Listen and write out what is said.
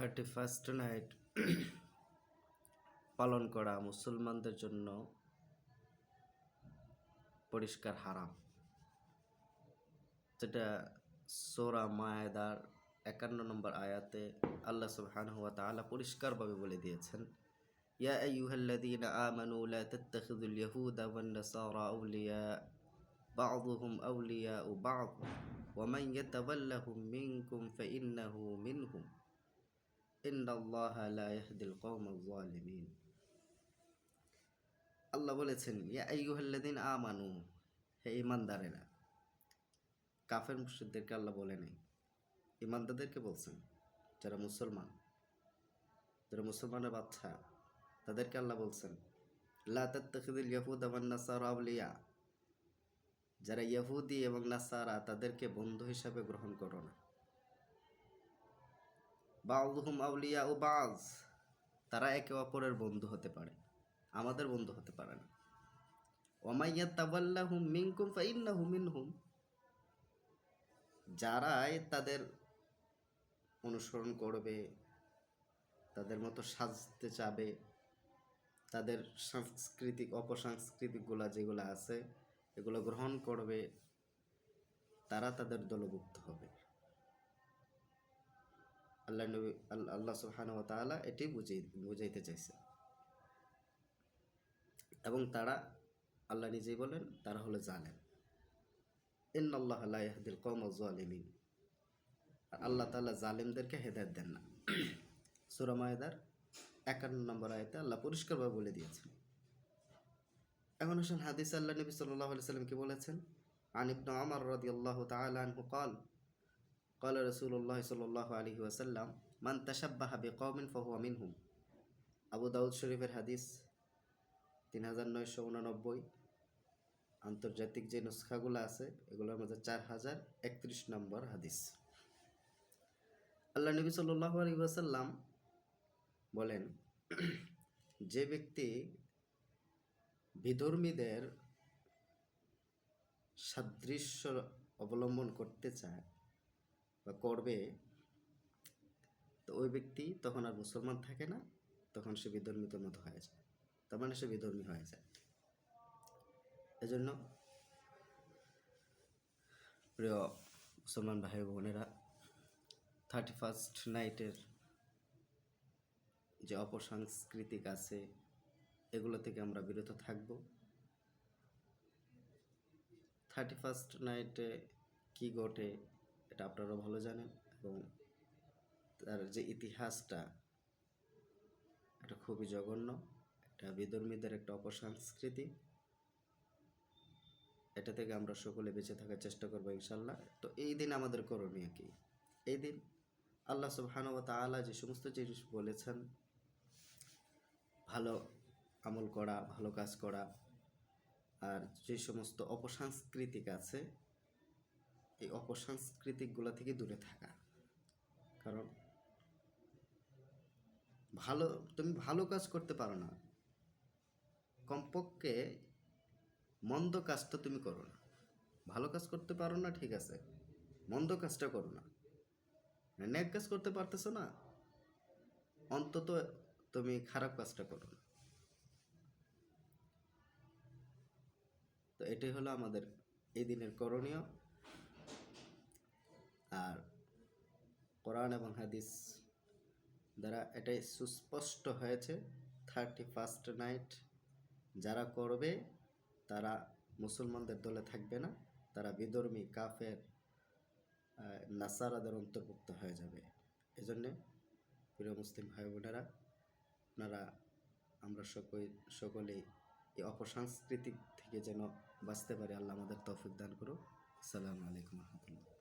Thirty first night পালন করা মুসলমানদের জন্য পরিষ্কার হারাম। যেটা সোরা মায়েদার একান্ন নম্বর আয়াতে আল্লাহ সুবহানাহু ওয়া তাআলা পরিষ্কারভাবে বলে দিয়েছেন, ইয়া আইয়ুহাল্লাযীনা আমানু লা তাত্তাখিযুল ইয়াহুদা ওয়ান নাসারা আউলিয়া বা'দুহুম আউলিয়াউ বা'দ, ওয়া মান ইয়াতাওয়াল্লাহুম মিনকুম ফাইন্নাহু মিনহুম। আল্লাহ বলেছেন, ইয়া আইয়ুহাল্লাযীনা আমানু। হে ঈমানদারেরা, কাফের মুশরিকদেরকে আল্লাহ বলে নাই। ইমানদারদেরকে বলছেন, যারা মুসলমান, যারা মুসলমানের বাচ্চা, তাদেরকে আল্লাহ বলছেন ইয়াহুদা নাসারা যারা ইহুদি এবং নাসারা, তাদেরকে বন্ধু হিসাবে গ্রহণ করো না। বাউলহুম আউলিয়া ও বাজ, তারা একে অপরের বন্ধু হতে পারে, আমাদের বন্ধু হতে পারে না। ওমাইয়া তাবাল্লাহুম মিনকুম ফাইন্নাহু মিনহুম, যারাই তাদের অনুসরণ করবে, তাদের মতো সাজতে চাবে, তাদের সাংস্কৃতিক অপসাংস্কৃতিকগুলা যেগুলো আছে, এগুলো গ্রহণ করবে, তারা তাদের দলভুক্ত হবে। আল্লাহ নবী, আল- আল্লাহ সুবহানাহু ওয়া তাআলা এটি বুঝিয়ে বুঝাইতে চাইছে। এবং তারা আল্লাহ নিজেই বলেন, তারা হলো জালেম। ইন্নাল্লাহ লা ইয়াহদিল কওমাজ জালিমিন আল্লাহ তাআলা জালেমদেরকে হেদায়ত দেন না। সূরা মায়েদার একান্ন নম্বর আয়াতে আল্লাহ পরিষ্কারভাবে বলে দিয়েছেন। এখন আসেন হাদিস, আল্লাহ নবী আলাইহি সাল্লাম কি বলেছেন? আন ইবনে ওমর রাদিয়াল্লাহু তাআলা আনহু قال قال رسول الله صلى الله عليه وسلم من تشبه بقوم فهو منهم আবু দাউদ শরীফের হাদিস তিন হাজার নয়শো উনানব্বই আন্তর্জাতিক যে নুসখাগুলো আছে এগুলোর মধ্যে চার হাজার একত্রিশ নম্বর হাদিস আল্লাহ নবী সাল্লাহ আলী ওয়াসাল্লাম বলেন যে ব্যক্তি বিধর্মীদের সাদৃশ্য অবলম্বন করতে চায় বা করবে, তো ওই ব্যক্তি তখন আর মুসলমান থাকে না, তখন সে বিধর্মীদের মতো হয়ে যায়। তার মানে সে বিধর্মী হয়ে যায়। এজন্য প্রিয় মুসলমান ভাই বোনেরা থার্টি ফার্স্ট নাইটের যে অপসাংস্কৃতিক আছে, এগুলো থেকে আমরা বিরত থাকব। থার্টি ফার্স্ট নাইটে কী ঘটে এটা আপনারা ভালো জানেন এবং তার যে ইতিহাসটা, এটা খুবই জঘন্য এটা বিধর্মীদের একটা অপসংস্কৃতি। এটা থেকে আমরা সকলে বেঁচে থাকার চেষ্টা করব ইনশাল্লাহ। তো এই দিন আমাদের করণীয় কি? এই দিন আল্লাহ সুবহানাহু ওয়া তাআলা যে সমস্ত জিনিস বলেছেন, ভালো আমল করা, ভালো কাজ করা, আর যে সমস্ত অপসাংস্কৃতিক আছে এই অপসাংস্কৃতিকগুলো থেকে দূরে থাকা। কারণ ভালো, তুমি ভালো কাজ করতে পারো না। কমপক্ষে মন্দ কাজটা তুমি করো না। ভালো কাজ করতে পারো না, ঠিক আছে। মন্দ কাজটা করো না। ন্যাক কাজ করতে পারতেছো না, অন্তত তুমি খারাপ কাজটা করো না। তো এটাই হলো আমাদের এই দিনের করণীয়। আর কোরআন এবং হাদিস দ্বারা এটাই সুস্পষ্ট হয়েছে। থার্টি ফার্স্ট নাইট যারা করবে, তারা মুসলমানদের দলে থাকবে না, তারা বিধর্মী, কাফের নাসারাদের অন্তর্ভুক্ত হয়ে যাবে। এজন্যে প্রিয় মুসলিম ভাই বোনেরা আপনারা, আমরা সকল সকলেই এই অপসাংস্কৃতিক থেকে যেন বাঁচতে পারি, আল্লাহ আমাদের তৌফিক দান করুন আসসালামু আলাইকুম রহমতুল্লাহ।